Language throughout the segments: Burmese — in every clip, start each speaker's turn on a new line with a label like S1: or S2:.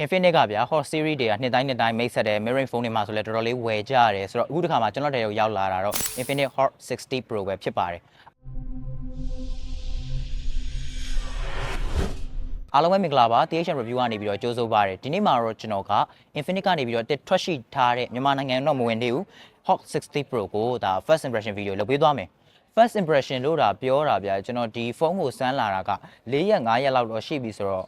S1: Infinix ကဗျာ Hot Series တွေကနှစ်တိုင်းနှစ်တိုင်းမိတ်ဆက်တယ် mirroring phone တွေမှာဆိုလဲတော်တော်လေးဝယ်ကြရတယ်ဆိုတော့အခုတစ်ခါမှာကျွန်တော်တည်းရောက်ရောက်လာတာတော့ Infinix Hot 60 Pro ပဲဖြစ်ပါတယ်အားလုံးပဲမင်္ဂလာပါ THN review ကနေပြီးတော့ကြိုးစိုးပါတယ်ဒီနေ့မှာတော့ကျွန်တော်က Infinix ကနေပြီးတော့တစ်ထွက်ရှိထားတဲ့မြန်မာနိုင်ငံတော့မဝင်သေးဘူး Hot 60 Pro ကိုဒါ first impression video လုပ်ပေးသွားမယ် first impression လို့ဒါပြောတာဗျာကျွန်တော်ဒီဖုန်းကိုစမ်းလာတာက၄ရက်၅ရက်လောက်တော့ရှိပြီဆိုတော့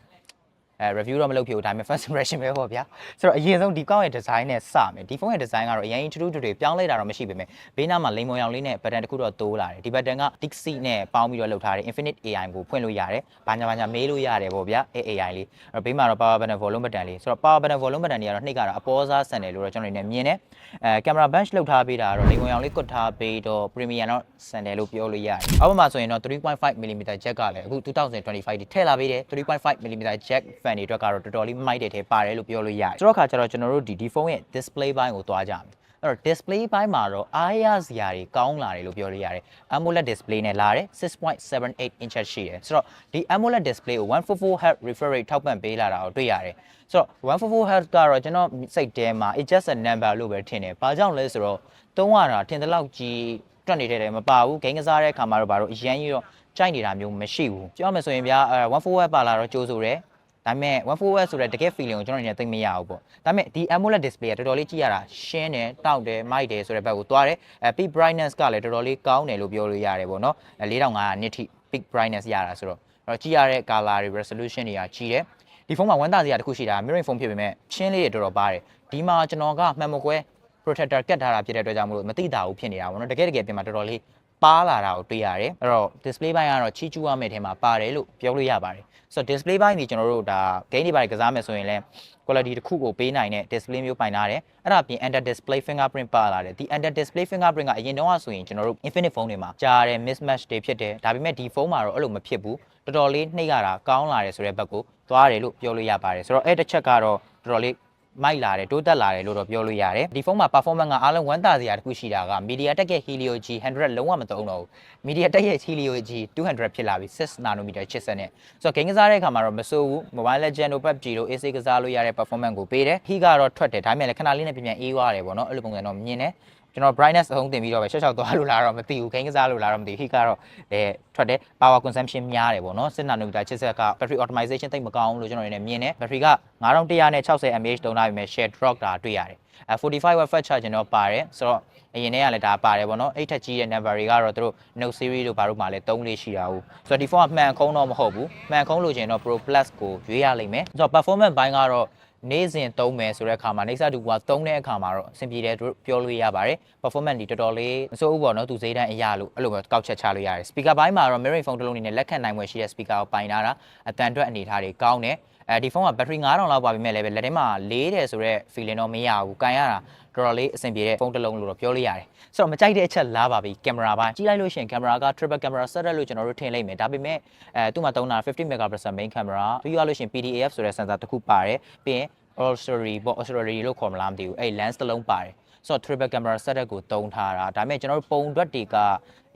S1: အဲ review တော့မလုပ်ဖြစ်ဘူးဒါပေမဲ့ first impression ပဲပေါ့ဗျာဆိုတော့အရင်ဆုံးဒီကောင်းရဲ့ design နဲ့စမယ်ဒီဖုန်းရဲ့ design ကတော့အရင်ထူးထူးတွေပြောင်းလဲတာတော့မရှိပေမဲ့ဘေးနားမှာလိမ်မော်ရောင်လေးနဲ့ button တစ်ခုတော့တိုးလာတယ်ဒီ button က Dixie နဲ့ပေါင်းပြီးတော့လုပ်ထားတဲ့ Infinite AI ကိုဖွင့်လို့ရတယ်ဘာညာဘာညာမေးလို့ရတယ်ပေါ့ဗျာအဲ AI လေးအဲ့တော့ဘေးမှာတော့ power button volume button လေးဆိုတော့ power button volume button တွေကတော့နှိပ်ကတော့အပေါ်စားဆန်တယ်လို့တော့ကျွန်တော်အနေနဲ့မြင်တယ်အဲ camera bench လောက်ထားပေးတာကတော့လိမ်မော်ရောင်လေးကွတ်ထားပေးတော့ premium တော့ဆန်တယ်လို့ပြောလို့ရတယ်အောက်မှာဆိုရင်တော့ 3.5mm jack ကလည်းအခု2025ဒီထည့်လာပေးတယ် 3.5mm jack fan တွေအတွက်ကတော့တော်တော်လေးမိုက်တဲ့ထဲပါတယ်လို့ပြောလို့ရတယ်ဆိုတော့ခါကျတော့ကျွန်တော်တို့ဒီဒီဖုန်းရဲ့ display ဘိုင်းကိုသွားကြမယ်အဲ့တော့ display ဘိုင်းမှာတော့အားရစရာတွေကောင်းလာတယ်လို့ပြောလို့ရတယ် AMOLED display နဲ့လာတယ်6.78 inch ရှိတယ်ဆိုတော့ဒီ AMOLED display ကို 144Hz refresh rate ထောက်ပံ့ပေးလာတာကိုတွေ့ရတယ်ဆိုတော့ 144Hz ကတော့ကျွန်တော်စိတ်ထဲမှာ it's just a number လို့ပဲထင်တယ်ဘာကြောင့်လဲဆိုတော့သုံးရတာထင်တဲ့လောက်ကြီးတွက်နေတဲ့တယ်မပါဘူးဂိမ်းကစားတဲ့အခါမှာတော့ဘာလို့အရန်ကြီးတော့ကြိုက်နေတာမျိုးမရှိဘူးပြောမယ်ဆိုရင်ဗျာအဲ 144Hz ပါလာတော့ကြိုးဆိုတယ် ဒါပေမဲ့ 144Hz ဆိုတဲ့တကယ် feeling ကိုကျွန်တော်အနေနဲ့သိမရဘူးပေါ့ဒါပေမဲ့ဒီ AMOLED display ကတော်တော်လေးကြည့်ရတာရှင်းတယ်တောက်တယ်မိုက်တယ်ဆိုတဲ့ဘက်ကိုသွားတယ်အဲ peak brightness ကလည်းတော်တော်လေးကောင်းတယ်လို့ပြောလို့ရတယ်ပေါ့နော်အဲ4500 nit ထိ peak brightness ရတာဆိုတော့အဲ့တော့ကြည့်ရတဲ့ color တွေ resolution တွေကကြီးတယ်ဒီဖုန်းမှာဝမ်းသာစရာတစ်ခုရှိတာ mirroring phone ဖြစ်ပေမဲ့ချင်းလေးတွေတော်တော်ပါတယ်ဒီမှာကျွန်တော်ကမှန်မကွဲ protector ကတ်ထားတာဖြစ်တဲ့အတွက်ကြောင့်မလို့မသိတာဘူးဖြစ်နေတာပေါ့နော်တကယ်တကယ်ပြင်မှာတော်တော်လေး ပါလာတာကိုတွေ့ရတယ်အဲ့တော့ display ဘိုင်းကတော့ချီကျူးရမယ့်ထဲမှာပါတယ်လို့ပြောလို့ရပါတယ်ဆိုတော့ display ဘိုင်းဒီကျွန်တော်တို့ဒါ game တွေပါတယ်ကစားမယ်ဆိုရင်လည်း quality တစ်ခုကိုပေးနိုင်တဲ့ display မျိုးပိုင်ထားတယ်အဲ့ဒါပြင် under display fingerprint ပါလာတယ်ဒီ under display fingerprint ကအရင်တော့ဆိုရင်ကျွန်တော်တို့ infinite phone တွေမှာကြားတဲ့ mismatch တွေဖြစ်တယ်ဒါပေမဲ့ဒီဖုန်းမှာတော့အဲ့လိုမဖြစ်ဘူးတော်တော်လေးနှိပ်ရတာကောင်းလာတယ်ဆိုတဲ့ဘက်ကိုသွားတယ်လို့ပြောလို့ရပါတယ်ဆိုတော့အဲ့တစ်ချက်ကတော့တော်တော်လေး မိုက်လာတယ်တိုးတက်လာတယ်လို့တော့ပြောလို့ရတယ်ဒီဖုန်းမှာ performance ကအားလုံးဝမ်းသာစရာတစ်ခုရှိတာက MediaTek ရဲ့ Helio G 100 လုံးဝမသုံးတော့ဘူး MediaTek ရဲ့ Helio G 200 ဖြစ်လာပြီ6 nanometer chipset နဲ့ဆိုတော့ game ကစားတဲ့အခါမှာတော့မစိုးဘူး Mobile Legend တို့ PUBG တို့ AC ကစားလို့ရတဲ့ performance ကိုပေးတယ် Heat ကတော့ထွက်တယ်ဒါပေမဲ့လည်းခဏလေးနဲ့ပြန်ပြန်အေးသွားတယ်ပေါ့နော်အဲ့လိုပုံစံတော့မြင်တယ် ကျွန်တော် brightness အုံးတင်ပြီးတော့ပဲရှော့ရှော့သွားလို့လာတော့မသိဘူးခိုင်းကစားလို့လာတော့မသိဘူး heat ကတော့အဲထွက်တယ် power consumption များတယ်ပေါ့နော်စစ်နာနိုမီတာချစ်ဆက်က battery optimization တိတ်မကောင်းဘူးလို့ကျွန်တော်အနေနဲ့မြင်တယ် battery က9160 mAh တုံးလာပြီမဲ့ share drop တာတွေ့ရတယ်အဲ45 watt fast charging တော့ပါတယ်ဆိုတော့အရင်တည်းကလည်းဒါပါတယ်ပေါ့နော်အဲ့ထက်ကြီးတဲ့ number တွေကတော့သူတို့ Note series တို့ဘာလို့မှလည်း3လေးရှိတာဟုတ်ဆိုတော့ဒီဖုန်းကမှန်ခုံးတော့မဟုတ်ဘူးမှန်ခုံးလို့ချင်တော့ Pro Plus ကိုရွေးရလိမ့်မယ်ဆိုတော့ performance ဘိုင်းကတော့ နေ့စဉ်သုံးမယ်ဆိုတဲ့အခါမှာနေစာတူကသုံးတဲ့အခါမှာတော့အဆင်ပြေတယ်တို့ပြောလို့ရပါတယ် performance ဒီတော်တော်လေးမစိုးဘူးပေါ့နော်သူဈေးတန်းအရာလို့အဲ့လိုပဲကောက်ချက်ချလို့ရတယ် speaker ဘိုင်းမှာတော့ mirroring phone တစ်လုံးအနေနဲ့လက်ခံနိုင်ွယ်ရှိတဲ့ speaker ကိုပိုင်ထားတာအတန်အတွက်အနေထားတွေကောင်းတယ် အဲဒီဖုန်းက battery 9000လောက်ပါပြီမဲ့လည်းပဲလက်ထဲမှာလေးတယ်ဆိုတော့ feeling တော့မရဘူးကန်ရတာတော်တော်လေးအဆင်ပြေတဲ့ဖုန်းတစ်လုံးလို့တော့ပြောလို့ရတယ်ဆိုတော့မကြိုက်တဲ့အချက်လားပါပြီကင်မရာပိုင်းကြည့်လိုက်လို့ရှိရင်ကင်မရာက triple camera setup လို့ကျွန်တော်တို့ထင်လိုက်မယ်ဒါပေမဲ့အဲသူ့မှာသုံးတာ50 megapixel main camera ပြီးရလို့ရှိရင် PDAF ဆိုတဲ့ sensor တစ်ခုပါတယ်ပြီးရင် auxiliary ပေါ့ auxiliary လို့ခေါ်မလားမသိဘူးအဲ့ lens တစ်လုံးပါတယ် ဆိုတော့ triple camera setup ကိုတုံးထားတာဒါပေမဲ့ကျွန်တော်တို့ပုံတွက်တွေက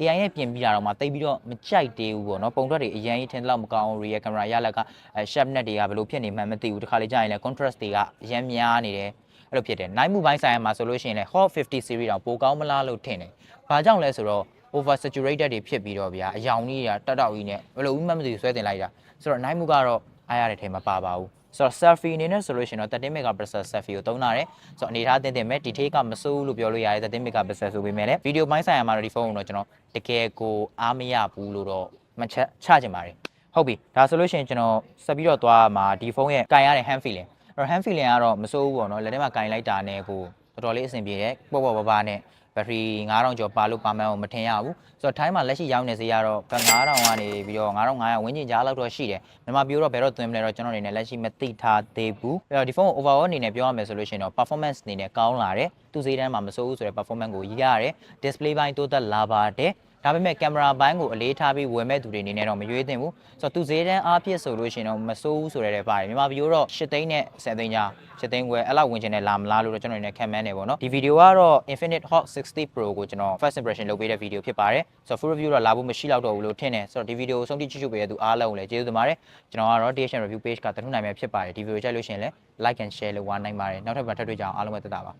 S1: AI နဲ့ပြင်ပြီးတာတော့မှတိတ်ပြီးတော့မကြိုက်သေးဘူးပေါ့နော်ပုံတွက်တွေအရင်ကြီးထင်တယ်လို့မကောင်းဘူး rear camera ရလက်ကအဲ sharpness တွေကဘယ်လိုဖြစ်နေမှန်းမသိဘူးတခါလေကြာရင်လည်း contrast တွေကအရင်များနေတယ်အဲ့လိုဖြစ်တယ် night move ဘိုင်းဆိုင်မှာဆိုလို့ရှိရင်လည်း hot 50 series တောင်ပိုကောင်းမလားလို့ထင်တယ်ဘာကြောင့်လဲဆိုတော့ over saturated တွေဖြစ်ပြီးတော့ဗျာအယောင်ကြီးတွေကတက်တောက်ကြီးနဲ့ဘယ်လိုမှမသိဘူးဆွဲတင်လိုက်တာဆိုတော့ night move ကတော့အားရတဲ့ထဲမှာပါပါဘူးဆိုတော့ selfie အနေနဲ့ဆိုလို့ရှိရင်တော့13 megapixel selfie ကိုသုံးထားတယ်ဆိုတော့အနေထားတင်တင်မဲ့ဒီထေးကမစိုးဘူးလို့ပြောလို့ရတယ်13 megapixel ဆိုပေမဲ့လည်းဗီဒီယိုပိုင်းဆိုင်ရာမှာတော့ဒီဖုန်းကိုတော့ကျွန်တော်တကယ်ကိုအားမရဘူးလို့တော့မချက်ချချင်ပါတယ်ဟုတ်ပြီဒါဆိုလို့ရှိရင်ကျွန်တော်ဆက်ပြီးတော့သွားမှာဒီဖုန်းရဲ့ကင်ရတဲ့ hand feeling အဲ့တော့ hand feeling ကတော့မစိုးဘူးပေါ့နော်လက်ထဲမှာကင်လိုက်တာနဲ့ကို တော်တော်လေးအဆင်ပြေတယ်ပေါ့ပေါ့ပါပါနဲ့ battery 9000ကျော်ပါလို့ပါမှန်းကိုမထင်ရဘူးဆိုတော့ထိုင်းမှာလက်ရှိရောင်းနေစေရတော့ဘတ်9000ကနေပြီးတော့9500ဝန်းကျင်ကြားလောက်တော့ရှိတယ်မြန်မာပြည်တော့ဘယ်တော့သွင်းမလဲတော့ကျွန်တော်အနေနဲ့လက်ရှိမသိထားသေးဘူးအဲ့တော့ဒီဖုန်းကို overall အနေနဲ့ပြောရမယ်ဆိုလို့ရှိရင်တော့ performance အနေနဲ့ကောင်းလာတယ်သူဈေးတန်းမှာမစိုးဘူးဆိုတဲ့ performance ကိုရရတယ် display ဘိုင်းတိုးတက်လာပါတယ် ဒါပေမဲ့ကင်မရာဘိုင်းကိုအလေးထားပြီးဝယ်မဲ့သူတွေအနေနဲ့တော့မရွေးသင့်ဘူးဆိုတော့သူဈေးတန်းအားပြည့်ဆိုလို့ရှိရင်တော့မစိုးဘူးဆိုရဲပါတယ်မြန်မာပြည်တော့၈သိန်းနဲ့10သိန်းကြား7သိန်းခွဲအဲ့လောက်ဝင်ချင်တယ်လာမလားလို့တော့ကျွန်တော်အနေနဲ့ခံမှန်းနေပေါ့နော်ဒီဗီဒီယိုကတော့ Infinite Hot 60 Pro ကိုကျွန်တော် first impression လုပ်ပေးတဲ့ဗီဒီယိုဖြစ်ပါတယ်ဆိုတော့ full review တော့လာဖို့မရှိတော့ဘူးလို့ထင်တယ်ဆိုတော့ဒီဗီဒီယိုဆုံးဖြတ်ကြည့်ရှုပေးတဲ့သူအားလုံးကိုလည်းကျေးဇူးတင်ပါတယ်ကျွန်တော်ကတော့ THN review page ကတထုနိုင်မှာဖြစ်ပါတယ်ဒီဗီဒီယိုကြိုက်လို့ရှိရင်လည်း like and share လုပ်ဝါနိုင်ပါတယ်နောက်ထပ်ပြန်ထပ်တွေ့ကြအောင်အားလုံးပဲတက်တာပါ